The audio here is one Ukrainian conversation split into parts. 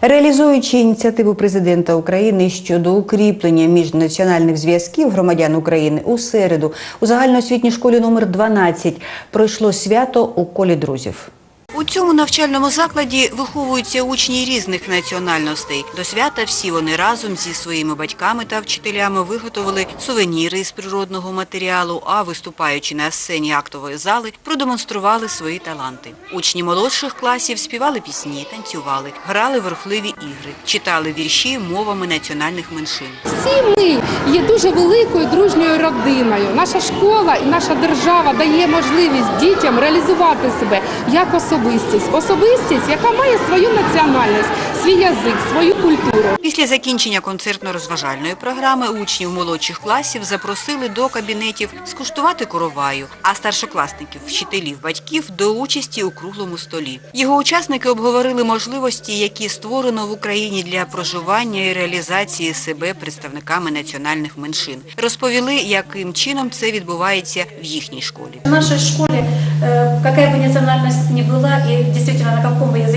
Реалізуючи ініціативу президента України щодо укріплення міжнаціональних зв'язків громадян України у середу у загальноосвітній школі номер 12 пройшло свято у колі друзів. У цьому навчальному закладі виховуються учні різних національностей. До свята всі вони разом зі своїми батьками та вчителями виготовили сувеніри з природного матеріалу, а виступаючи на сцені актової зали, продемонстрували свої таланти. Учні молодших класів співали пісні, танцювали, грали верхливі ігри, читали вірші мовами національних меншин. Всі ми є дуже великою дружньою родиною. Наша школа і наша держава дає можливість дітям реалізувати себе як особистість. Особистість, яка має свою національність, свій язик, свою культуру. Після закінчення концертно-розважальної програми учнів молодших класів запросили до кабінетів скуштувати короваю, а старшокласників, вчителів, батьків до участі у круглому столі. Його учасники обговорили можливості, які створено в Україні для проживання і реалізації себе представниками національних меншин. Розповіли, яким чином це відбувається в їхній школі. В нашей школе, э, какая бы национальность ни была и действительно на каком бы языке не разговаривали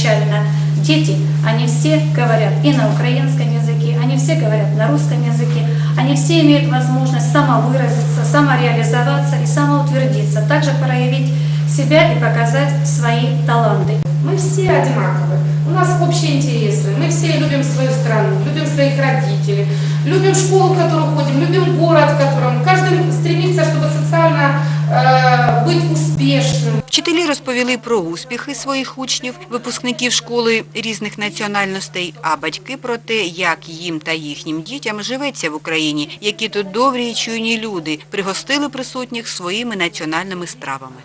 изначально дети, они все говорят и на украинском языке, они все говорят на русском языке, они все имеют возможность самовыразиться, самореализоваться и самоутвердиться, также проявить себя и показать свои таланты. Мы все одинаковы. У нас общие интересы. Мы все любим свою страну, любим своих родителей, любим школу, в которую ходим, любим город, в котором каждый стремится, чтобы социально э, быть успешным. Вчителі розповіли про успіхи своїх учнів, випускників школи різних національностей, а батьки про те, як їм та їхнім дітям живеться в Україні, які тут добрі і чуйні люди пригостили присутніх своїми національними стравами.